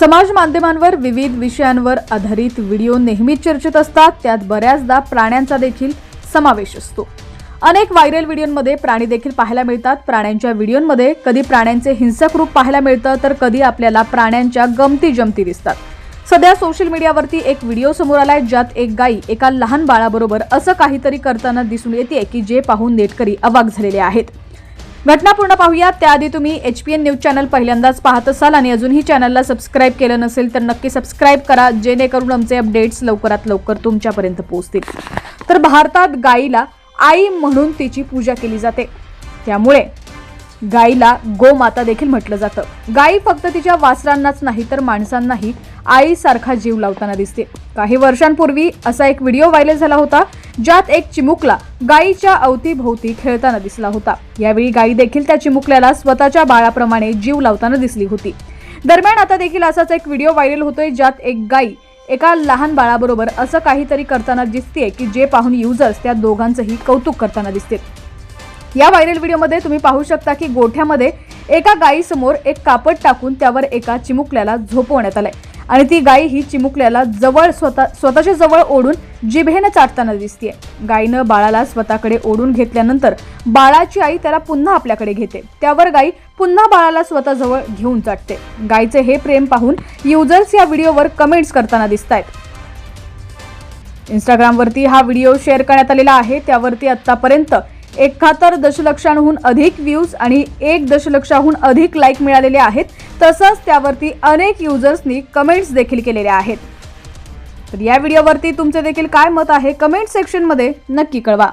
समाज माध्यमांवर विविध विषयांवर आधारित व्हिडिओ नेहमीच चर्चेत असतात. त्यात बऱ्याचदा प्राण्यांचा देखील समावेश असतो. अनेक व्हायरल व्हिडिओमध्ये प्राणी देखील पाहायला मिळतात. प्राण्यांच्या व्हिडिओमध्ये कधी प्राण्यांचे हिंसक रूप पाहायला मिळतं तर कधी आपल्याला प्राण्यांच्या गमती जमती दिसतात. सध्या सोशल मीडियावरती एक व्हिडिओ समोर आलाय ज्यात एक गाई एका लहान बाळाबरोबर असं काहीतरी करताना दिसून येते की जे पाहून नेटकरी अवाक झालेले आहेत. घटना पूर्ण पाहूया त्याआधी तुम्ही H P N news channel पहिल्यांदाच पाहत असाल आणि अजूनही चॅनलला सबस्क्राईब केलं नसेल तर नक्की सबस्क्राईब करा जेणेकरून आमचे अपडेट्स लवकरात लवकर तुमच्यापर्यंत पोहोचतील. तर भारतात गायीला आई म्हणून तिची पूजा केली जाते. त्यामुळे गायीला गोमाता देखील म्हटलं जातं. गायी फक्त तिच्या वासरांनाच नाही तर माणसांनाही आईसारखा जीव लावताना दिसते. काही वर्षांपूर्वी असा एक व्हिडिओ व्हायरल झाला होता ज्यात एक चिमुकला गायीच्या अवतीभोवती खेळताना दिसला होता. यावेळी गायी देखील त्या चिमुकल्याला स्वतःच्या बाळाप्रमाणे जीव लावताना दिसली होती. दरम्यान आता देखील असाच एक व्हिडिओ व्हायरल होतोय ज्यात एक गायी एका लहान बाळाबरोबर असं काहीतरी करताना दिसते की जे पाहून युजर्स त्या दोघांचंही कौतुक करताना दिसते. या व्हायरल व्हिडिओमध्ये तुम्ही पाहू शकता की गोठ्यामध्ये एका गायीसमोर एक कापड टाकून त्यावर एका चिमुकल्याला झोपवण्यात आलंय. आणि ती गायी ही चिमुकल्याला जवळ स्वतः स्वतःच्या जवळ ओढून जिभेनं चाटताना दिसतीये. गायीनं बाळाला स्वतःकडे ओढून घेतल्यानंतर बाळाची आई त्याला पुन्हा आपल्याकडे घेते. त्यावर गायी पुन्हा बाळाला स्वतःजवळ घेऊन चाटते. गायीचे हे प्रेम पाहून युजर्स या व्हिडिओवर कमेंट्स करताना दिसत आहेत इंस्टाग्रामवरती हा व्हिडिओ शेअर करण्यात आलेला आहे. त्यावरती आत्तापर्यंत एकाहत्तर दशलक्षांहून अधिक व्ह्यूज आणि एक दशलक्षाहून अधिक लाईक मिळालेले आहेत. तसंच त्यावरती अनेक युजर्सनी कमेंट्स देखील केलेल्या आहेत. तर या व्हिडिओवरती तुमचे देखील काय मत आहे कमेंट सेक्शनमध्ये नक्की कळवा.